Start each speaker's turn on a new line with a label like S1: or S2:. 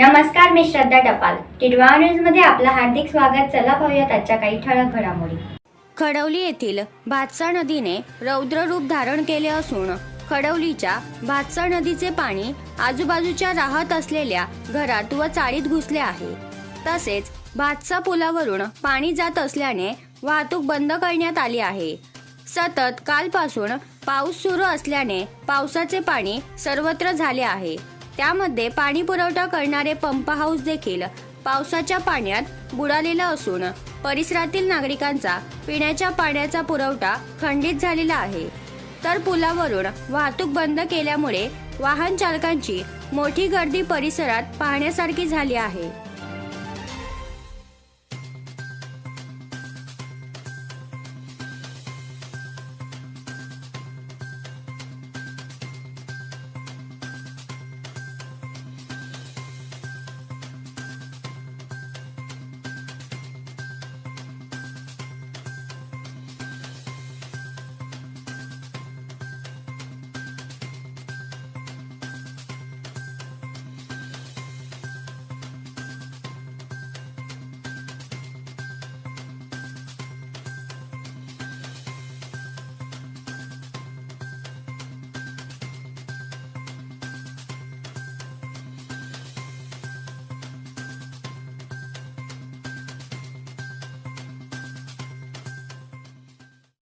S1: नमस्कार मी श्रद्धा टपाल. टिडवा न्यूजमध्ये आपलं हार्दिक स्वागत. चला पाहूयात आजच्या काही ठळक घडामोडी.
S2: खडवली येथील भातसा नदीने रौद्र रूप धारण केले असून खडवलीच्या भातसा नदीचे पाणी आजूबाजूच्या राहत असलेल्या घरात व चाळीत घुसले आहे. तसेच भातसा पुलावरून पाणी जात असल्याने वाहतूक बंद करण्यात आली आहे. सतत कालपासून पाऊस सुरू असल्याने पावसाचे पाणी सर्वत्र झाले आहे. त्यामध्ये पाणी पुरवठा करणारे पंप हाऊस देखील पावसाच्या पाण्यात बुडालेला असून परिसरातील नागरिकांचा पिण्याच्या पाण्याचा पुरवठा खंडित झालेला आहे. तर पुलावरून वाहतूक बंद केल्यामुळे वाहन चालकांची मोठी गर्दी परिसरात पाहण्यासारखी झाली आहे.